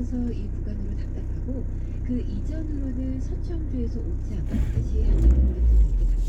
있어서 이 구간으로 답답하고 그 이전으로는 서청주에서 오지 않았듯이 한양으로 이렇게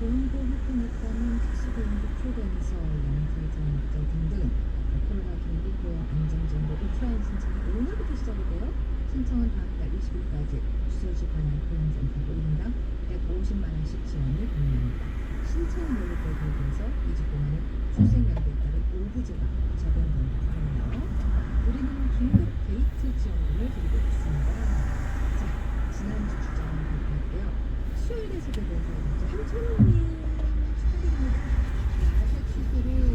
고용도 협동했다는 택시보험도 초대해서 양재장 업자 등등 코로나 경기고용 안정정보 오프라인 신청이 오늘부터 시작이 돼요. 신청은 다음 달 20일까지 주소지 관한 고용센터 1인당 150만 원씩 지원을 받는다. 신청 모니터 대비해서 2주 동안은 출생연도에 따른 오부제가 적용된다고 하네요. 우리는 긴급 데이트 지원금을 드리고 호텔 가시게 돼서 이제 한천 원에 차리는 아사 치즈를